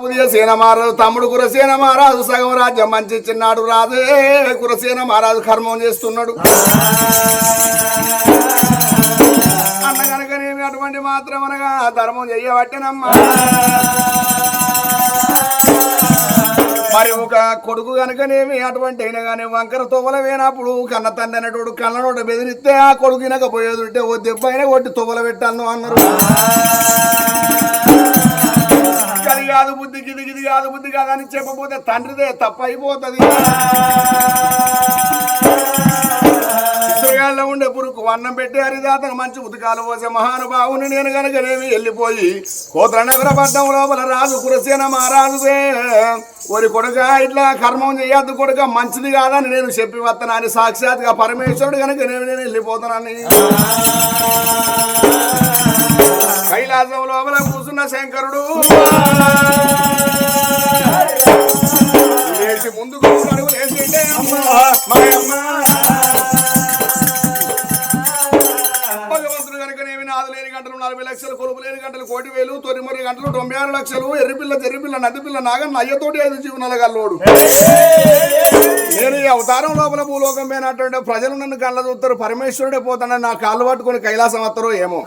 ఉదయ సేన మహారాజు తమ్ముడు కురసేన మహారాజు సగం రాజ్యం మంచి చిన్నాడు రాజే కురసేన మహారాజు కర్మం చేస్తున్నాడు. అన్న కనుకనేమి అటువంటి మాత్రం అనగా ధర్మం చెయ్యబట్టేనమ్మా. మరి ఒక కొడుకు కనుకనేమి అటువంటి అయినా కానీ వంకర తువ్వలవేనప్పుడు కన్న తండ్రి అనేటోడు కళ్ళనోడు బెదిరిస్తే ఆ కొడుకు వినకపోయేది ఉంటే ఓ దెబ్బ అయినా కొట్టి తొవ్వల పెట్టాను అన్నారు. కాదు బుద్ధి గిది గిది కాదు బుద్ధి కాదు అని చెప్పబోతే తండ్రిదే తప్ప అయిపోతుంది ఉండే పురుకు అన్నం పెట్టి హరిదాతను మంచి ఉతకాలు పోసే మహానుభావుని నేను కనుకనేమి వెళ్ళిపోయి కోతనగర పడ్డం లోపల రాజు కురసేన మహారాజుదే ఒరి కొడుక ఇట్లా కర్మం చేయొద్దు కొడుక మంచిది కాదని నేను చెప్పి వస్తానని సాక్షాత్గా పరమేశ్వరుడు కనుక నేను నేను వెళ్ళిపోతానని. కైలాసం లోపల కూర్చున్న శంకరుడు. లేచి ముందుకు అడుగు లేచిండే అమ్మా మాయమ్మ. కోటి వేలు తొమ్మిది గంటలు తొంభై ఆరు లక్షలు ఎర్రపిల్ల తెర్రిపిల్ల నదిపిల్ల నాగన్న అయ్యతోటి ఐదు జీవనాల గల్లోడు నేను ఈ అవతారం లోపల భూలోకం పోయినటువంటి ప్రజలు నన్ను కళ్ళ చూస్తారు పరమేశ్వరుడే పోతానని నా కాళ్ళు పట్టుకుని కైలాసం వస్తారో ఏమో.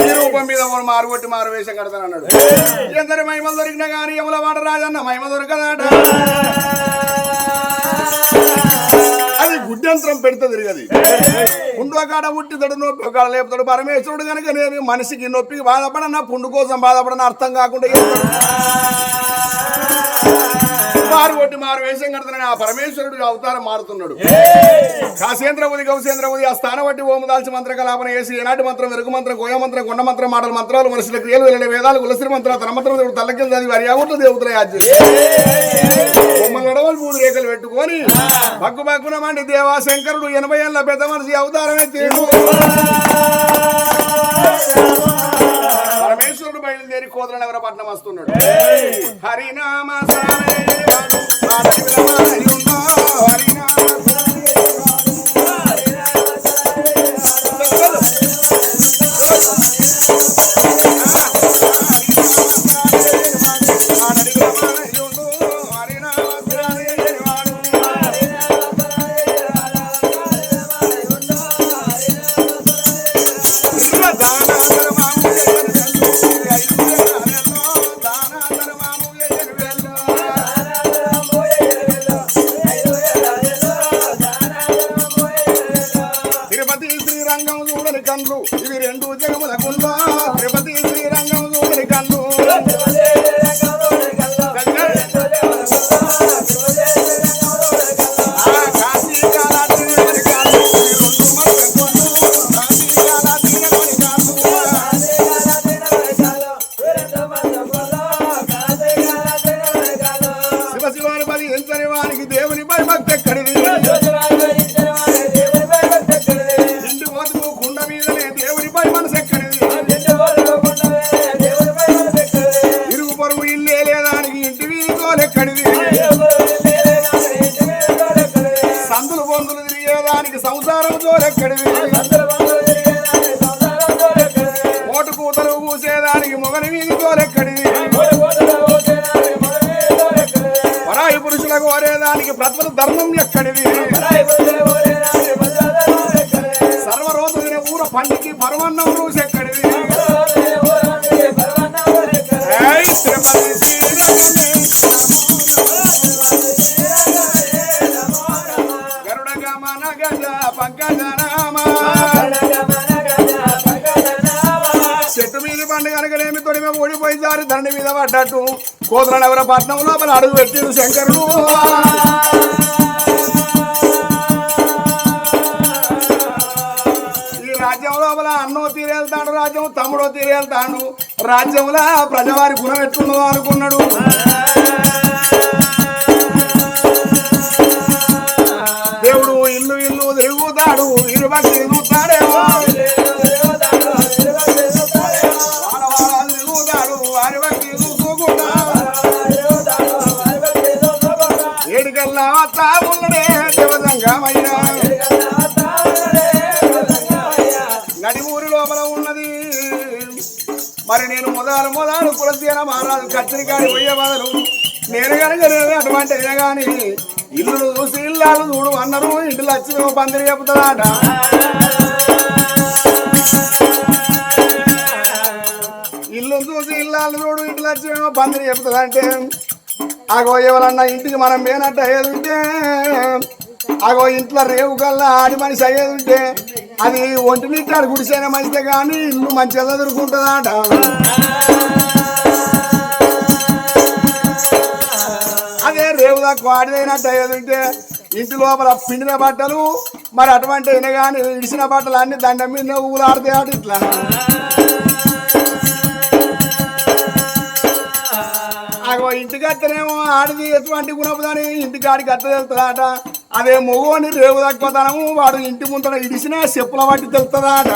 ఈ రూపం మీద మారుగొట్టి మారు వేషం కడతానన్నాడు ఎందరి మహిమలు దొరికినా కానీ ఎవల వాడ రాజన్న మహిమ దొరకదాట. అది గుడ్డంతరం పెడితే తిరగది. పుండు కాడ పుట్టితడు నొప్పి ఒక లేపుతాడు పరమేశ్వరుడు కనుక నేను మనిషికి నొప్పికి బాధపడనా పుండు కోసం బాధపడన అర్థం కాకుండా మారు కొట్టి మారు వేషం కడతానని ఆ పరమేశ్వరుడు అవతారం మారుతున్నాడు. కాసేంద్రముది గౌసేంద్రముది ఆ స్థానం బట్టి ఓము దాల్చి మంత్ర కలాపన చేసి ఏనాటి మంత్రం వెరుగు మంత్రం గోయ మంత్రం కొండ మంత్రం మాటల మంత్రాలు మనుషుల క్రియలు వెళ్ళే వేదాలు కులసిరి మంత్రాలు తన మంత్రం దేవుడు తల్లకిలు వారి యావట్లు దేవతల యాజ్యం బొమ్మలు నడవలు మూడు రేఖలు పెట్టుకొని బగ్గు దేవా శంకరుడు ఎనభై ఏళ్ళ పెద్ద మనిషి అవతారమే తీరు పరమేశ్వరుడు బయలుదేరి కోదల నగరపట్నం వస్తున్నాడు. హరినామ ఎంచని దేవుని పై ఎక్కడి పరాయి పురుషుల కోరేదానికి ప్రతిఫల ధర్మం ఎక్కడిది? సర్వరోజున ఊర పండికి పరమన్నం రూసి ఎక్కడిది? ఏయ్ తిరుపతి కనుకనేమి తొడి మేము ఓడిపోయి దండి మీద పడ్డట్టు. కోదల నగర పట్నం లోపల అడుగు పెట్టిడు శంకరుడు ఈ రాజ్యం లోపల అన్నో తీరేళ్తాడు రాజ్యం తమ్ముడో తీరేళ్తాడు. రాజ్యంలో ప్రజవారి గుణం ఎట్లుందో అనుకున్నాడు. దేవుడు ఇల్లు ఇల్లు తిరుగుతాడు ఇరుబట్టి తిరుగుతాడేమో. ఏడుకల్లా వస్తా ఉన్నడే దేవదంగమయ్యా నడి ఊరి లోపల ఉన్నది. మరి నేను మొదలు మొదలు కులసీన మహారాజు కచ్చరికాడి పోయే బదులు నేను కనుక నేను అటువంటి కానీ ఇల్లు చూసి ఇల్లాలు చూడు అన్నారు ఇంటి వచ్చి పందిరి చెప్తుందట ఇల్లు చూసి ఇల్లాలు చూడు ఇంటి వచ్చి పందిరి చెప్తుందంటే అగో ఎవరన్నా ఇంటికి మనం పోయినట్టు అయ్యేది అగో ఇంట్లో రేవు కల్లా ఆడి మనిషి అయ్యేది ఉంటే అది ఒంటి నిట్టాడు గుడిసైన మంచిదే కానీ ఇల్లు మంచిగా చదువుకుంటుందట అదే రేవు దాకా ఆడిదైనట్టు అయ్యేది ఉంటే ఇంటి లోపల పిండిన బట్టలు మరి అటువంటి అయినా కానీ ఇడిసిన బట్టలు అన్ని దండం మీద ఊలాడితే ఆట ఇట్లా. ఇంటికి అత్తనేమో ఆడిది ఎటువంటి గుణపదని ఇంటికి ఆడికి అత్త అదే మొగోని రేవు తక్కువతనము వాడు ఇంటి ముందర ఇడిసినా చెప్పుల వాటి తెలుస్తుందట.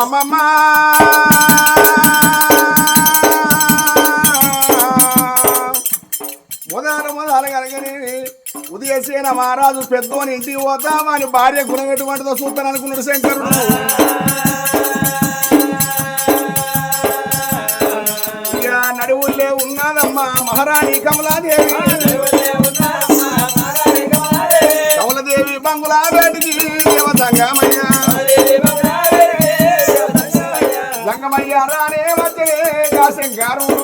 అమ్మమ్మ! మొదలు మొదలు కలగని ఉదయసేన మహారాజు పెద్దోని ఇంటికి పోతా వాని భార్య గుణం ఎటువంటిదో చూస్తాను అనుకున్నాడు శంకరుడు. మహారాణి కమలాదేవి. కమలదేవి బంగులా వేటికి దేవతంగమయ్య. సంగమయ్య రానే వచ్చే కాశంకారుడు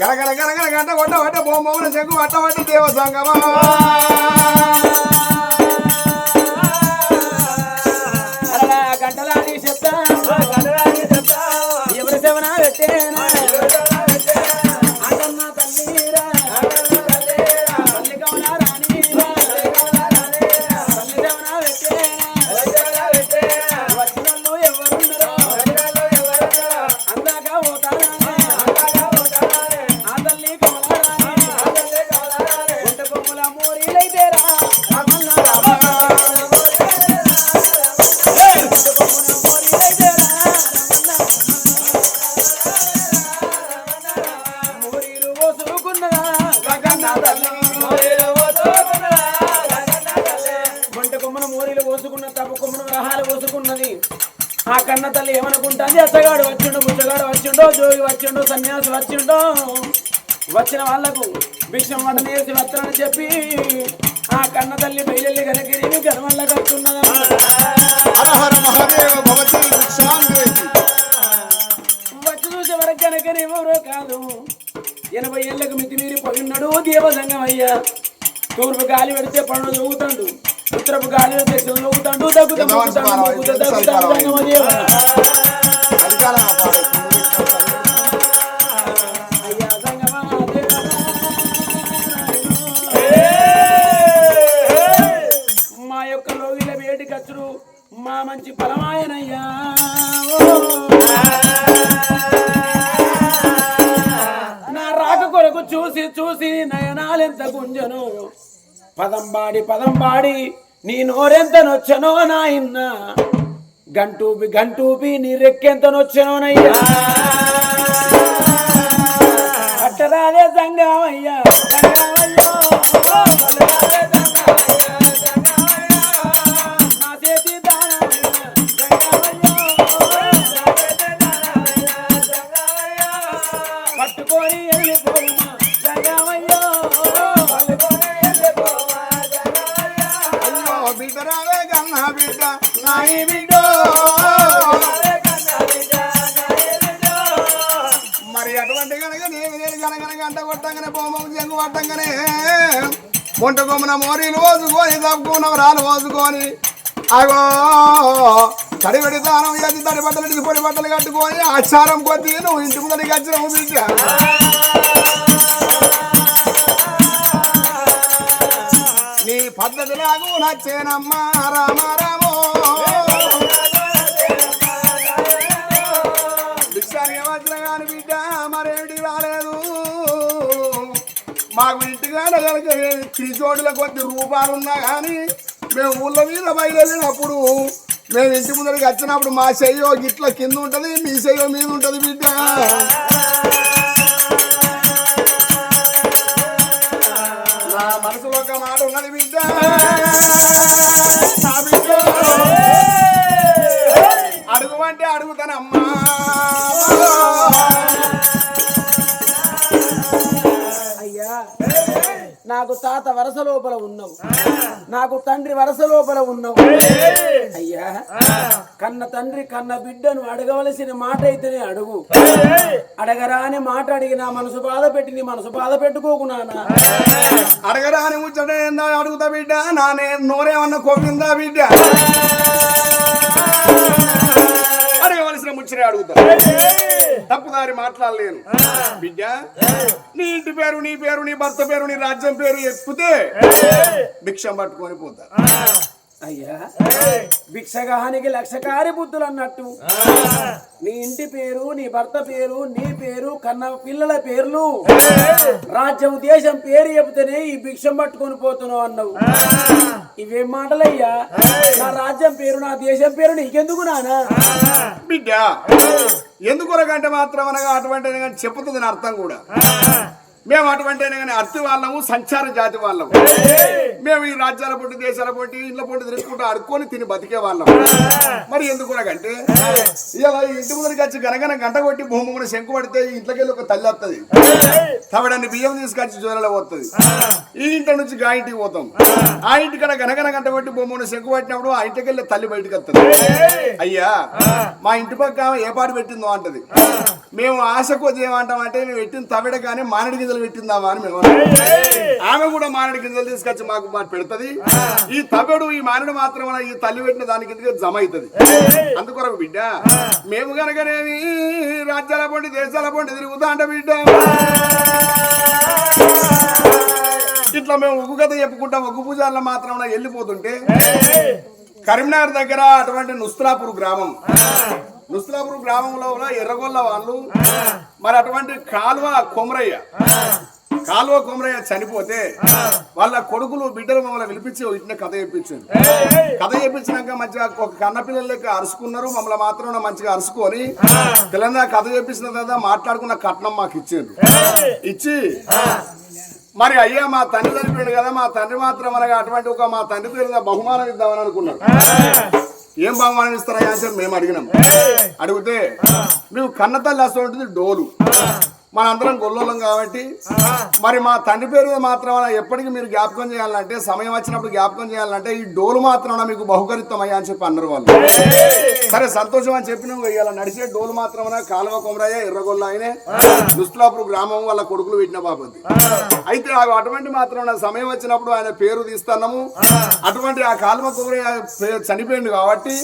గరగర గరగర గంట కొట్ట కొట్ట బొమ్మ చెక్కు పట్ట పట్ట దేవ ಬಿಟ್ಟವನ ಬೆಟ್ಟೇನ వచ్చిండో జోగి వచ్చిండో సన్యాసి వచ్చిండో వచ్చిన వాళ్ళకు భిక్షం వంట నేసి వస్తానని చెప్పి ఆ కన్న తల్లి బయలు కనకిరి గర్వంలో కట్టున్నదా వచ్చి చూసే వరకు కనుకనేమో కాదు. ఎనభై ఏళ్ళకు మితిమీరి పోయిన్నాడు దేవసంగం అయ్యా తూర్పు గాలి పెడితే పనులు చదువుతాడు ఉత్తరపు గాలి పెడితే చెవులు చదువుతాడు దగ్గుతా మొక్కుతాడు, మొక్కుతా, దగ్గుతాడు, మంచి పరమాయనయ్యా నా రాక కొరకు చూసి చూసి నయనాలెంత గుంజను. పదంబాడి పదంబాడి నీ నోరెంత నొచ్చనో నాయన్న. గంటూపి గంటూపి నీ రెక్కెంత నొచ్చనోనయ్యా అట్టరాదే సంగమయ్యా సంగమయ్యో. వంట కొమ్మన మోరీలు పోసుకొని తప్పుకున్నాం రాళ్ళు పోసుకొని అగో తడిబడి దానం ఎది తడి బట్టలు ఇడికి పొడి బట్టలు కట్టుకొని ఆచారం కొద్ది నువ్వు ఇంటి ముందరికి వచ్చిన బిడ్డ నీ పద్ధతి నాకు నచ్చేనమ్మా రామ రామో. భిక్షానికి వచ్చిన కానీ మాకు ఇంటికాడ కనుక త్రిచోటుల కొద్ది రూపాయలు ఉన్నా కానీ మేము ఊళ్ళ మీద బయలుదేరినప్పుడు మేము ఇంటి ముందరికి వచ్చినప్పుడు మా చెయ్యో గిట్ల కింద ఉంటది మీ చెయ్యో మీద ఉంటది బిడ్డ. నా మనసులో ఒక మాట ఉన్నది బిడ్డ. అడుగుమంటే అడుగుతానమ్మా. నాకు తాత వరస లోపల ఉన్నావు. నాకు తండ్రి వరస లోపల ఉన్నావు. అయ్యా కన్న తండ్రి కన్న బిడ్డను అడగవలసిన మాట అయితేనే అడుగు. అడగరాని మాట అడిగినా మనసు బాధ పెట్టి నీ మనసు బాధ పెట్టుకోకు నాన్న. అడగరా అని ముచ్చట అడుగుతా బిడ్డ? నానే నోరేమన్నా కోపిందా బిడ్డ? అడగవలసిన ముచ్చటే అడుగుతా. తప్పుదారి మాట్లాడలేను. బిడ్డ నీ ఇంటి పేరు నీ పేరు నీ భర్త పేరు నీ రాజ్యం పేరు ఎత్తుతే భిక్షం పట్టుకొని పోతా. అయ్యా భిక్షగానికి లక్షకారి బుద్ధులు అన్నట్టు. నీ ఇంటి పేరు నీ భర్త పేరు నీ పేరు కన్న పిల్లల పేర్లు. రాజ్యం దేశం పేరు చెబితేనే ఈ భిక్షం పట్టుకొని పోతున్నావు అన్నావు. ఇవేం మాటలయ్యా? నా రాజ్యం పేరు నా దేశం పేరు నీకెందుకు నానా? బిడ్డ ఎందుకొరకంటే మాత్రం అనగా అటువంటి చెప్పుతుంది నా అర్థం కూడా. మేము అటువంటి కానీ అర్థి వాళ్ళము సంచార జాతి వాళ్ళము. మేము ఈ రాజ్యాల పొట్టి దేశాల పొట్టి ఇంట్లో పొట్టి తిరుగుకుంటూ అడుక్కొని తిని బతికే వాళ్ళం. మరి ఎందుకునకంటే ఇలా ఈ ఇంటి ముందరికి వచ్చి గనగన గంట కొట్టి భూమి కూడా శంకు పడితే ఈ ఇంట్లోకి వెళ్ళి ఒక తల్లి వస్తుంది తవడన్ని బియ్యం తీసుకొచ్చి జ్వరలో పోతుంది ఈ ఇంటి నుంచి గా ఇంటికి పోతాం. ఆ! ఇంటికడ గనగన గంట కొట్టి భూమి శంకు పట్టినప్పుడు ఆ ఇంటికి వెళ్ళి తల్లి బయటకు వస్తుంది అయ్యా మా ఇంటి పక్క ఏ పాటు పెట్టిందో అంటది. మేము ఆశ కొద్ది ఏమంటాం అంటే మేము పెట్టిన తవిడ కానీ మామిడి గింజలు పెట్టిందామా అని మేము. ఆమె కూడా మామిడి గింజలు తీసుకొచ్చి మాకు మాట పెడుతుంది. ఈ తవిడు ఈ మామిడి మాత్రం ఈ తల్లి పెట్టిన దాని కిందకి జమ అవుతుంది? అందుకొరకు బిడ్డ మేము కనుకనేమి రాజ్యాల పొండి దేశాల పొండి తిరుగుతా అంట బిడ్డ. ఇట్లా మేము ఒగ్గు కథ చెప్పుకుంటాం. ఒగ్గు పూజల్లో మాత్రం వెళ్ళిపోతుంటే కరీంనగర్ దగ్గర అటువంటి నుస్త్రాపూర్ గ్రామం. నుస్త్రాపూర్ గ్రామంలో ఉన్న ఎర్రగొల్ల వాళ్ళు మరి అటువంటి కాలువ కొమరయ్య. కాలువ కొమరయ్య చనిపోతే వాళ్ళ కొడుకులు బిడ్డలు మమ్మల్ని పిలిపించి ఇట్లా కథ చెప్పించారు. కథ చెప్పించినాక మంచిగా ఒక కన్నపిల్లల లెక్క అరుచుకున్నారు మమ్మల్ని మాత్రం మంచిగా అరుచుకొని తెలంగాణ కథ చెప్పించిన తర్వాత మాట్లాడుకున్న కట్నం మాకు ఇచ్చారు ఇచ్చి మరి అయ్యా మా తండ్రి చనిపోయాడు కదా మా తండ్రి మాత్రం అనగా అటువంటి ఒక మా తండ్రి పేరు బహుమానం ఇద్దామని అనుకున్నారు. ఏం బహుమానం ఇస్తారా అని మేము అడిగినాం అడిగితే మేము కన్న తల్లి వస్తూ ఉంటుంది డోలు. మనందరం గొల్లోలం కాబట్టి. మరి మా తండ్రి పేరు మాత్రం ఎప్పటికీ మీరు జ్ఞాపకం చేయాలంటే సమయం వచ్చినప్పుడు జ్ఞాపకం చేయాలంటే ఈ డోలు మాత్రం మీకు బహుకరితం అయ్యా అని చెప్పి అన్నారు వాళ్ళు. సరే సంతోషం అని చెప్పిన ఇలా నడిచే డోలు మాత్రం కాలువ కొమరయ్య ఎర్రగొల్ల ఆయనే. దుస్తులాపురం గ్రామం వాళ్ళ కొడుకులు పెట్టిన బాబుది. అయితే అటువంటి మాత్రం సమయం వచ్చినప్పుడు ఆయన పేరు తీస్తున్నాము. అటువంటి ఆ కాలువ కొమరయ్య చనిపోయింది కాబట్టి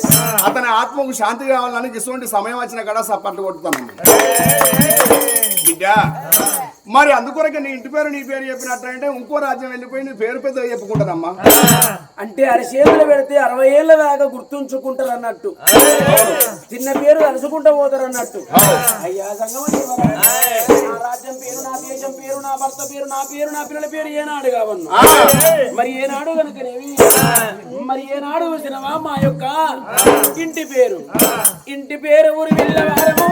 అతని ఆత్మకు శాంతి కావాలని ఇటువంటి సమయం వచ్చిన కూడా సప్పట్లు కొడుతున్నాము బిడ్డ మరి అందుకొరకే నీ ఇంటి పేరు నీ పేరు చెప్పినట్టు అంటే ఇంకో రాజ్యం వెళ్ళిపోయి నీ పేరు పెద్ద చెప్పుకుంటానమ్మా. అంటే అరిచేతులు పెడితే అరవై ఏళ్ళ దాకా గుర్తుంచుకుంటారు అన్నట్టు చిన్న పేరు అరుచుకుంటూ పోతారు అన్నట్టు అయ్యా సంగమం రాజ్యం పేరు నా దేశం పేరు నా భర్త పేరు నా పేరు నా పిల్లల పేరు ఏనాడు కావన్నా? మరి ఏనాడు కనుకనేవి మరి ఏనాడు వచ్చినవా మా యొక్క ఇంటి పేరు? ఇంటి పేరు ఊరి వెళ్ళవారము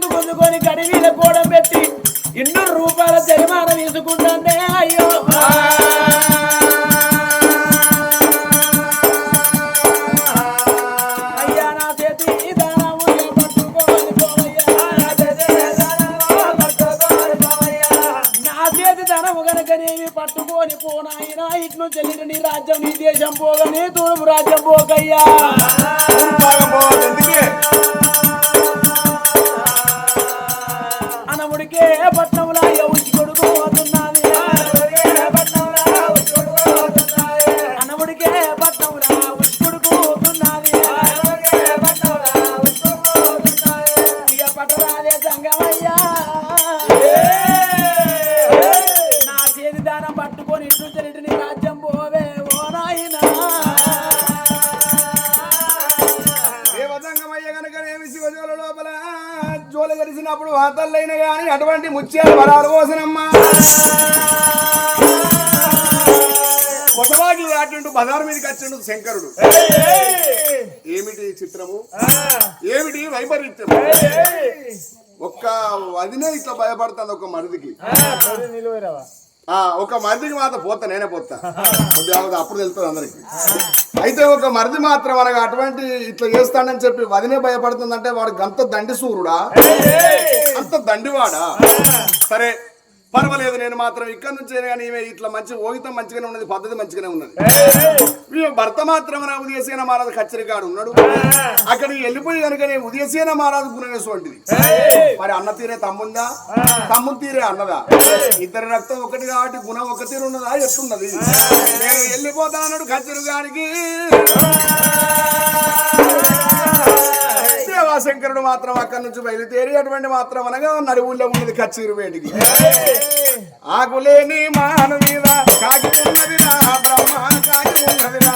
బ్యాంకు పొందుకొని కడివీల కూడా పెట్టి ఇన్ని రూపాయల జరిమానా తీసుకుంటానే అయ్యో. పట్టుకొని పోనాయినా ఇట్ను చెల్లిన నీ రాజ్యం నీ దేశం పోగనే తూర్పు రాజ్యం పోకయ్యా అప్పుడు గడిచినప్పుడు వాతల్లైన అటువంటి ముత్యాలు వరాలు పోసినమ్మా. కొసవాకి దాటిండు బజారు మీదకి వచ్చిండు శంకరుడు. ఏమిటి చిత్రము? ఏమిటి వైపరీత్యం ఒక్క వదినే ఇట్లా భయపడుతుంది ఒక మరిదికి. ఒక మరిదికి మాత్రం పోతా నేనే పోతా. అప్పుడు తెలుస్తుంది అందరికి. అయితే ఒక మరిది మాత్రం అనగా అటువంటి ఇట్లా చేస్తాడని చెప్పి వదినే భయపడుతుందంటే వాడు గంత దండి సూర్యుడా అంత దండివాడా? సరే పర్వాలేదు నేను మాత్రం ఇక్కడ నుంచి కానీ ఇట్లా మంచి ఓగితం మంచిగానే ఉన్నది పద్ధతి మంచిగానే ఉన్నది. భర్త మాత్రం నా ఉదయసేన మహారాజు కచ్చరికాడు ఉన్నాడు. అక్కడికి వెళ్ళిపోయి కనుక నేను ఉదయసేన మహారాజు గుణేటువంటిది మరి అన్న తీరే తమ్ముందా? తమ్ముడు తీరే అన్నదా? ఇద్దరి రక్తం ఒకటి కాబట్టి గుణం ఒక తీరు ఉన్నదా ఎట్టున్నది నేను వెళ్ళిపోతానడు కచ్చరుగానికి శంకరుడు మాత్రం అక్కడి నుంచి బయలుదేరి అటువంటి మాత్రం అనగా నడువుల్లో ఉన్నది కచ్చీరు వేటికి. ఆకులేని మానవీరా మీద కాకి ఉన్నదిరా బ్రహ్మ కాకి ఉన్నదిరా.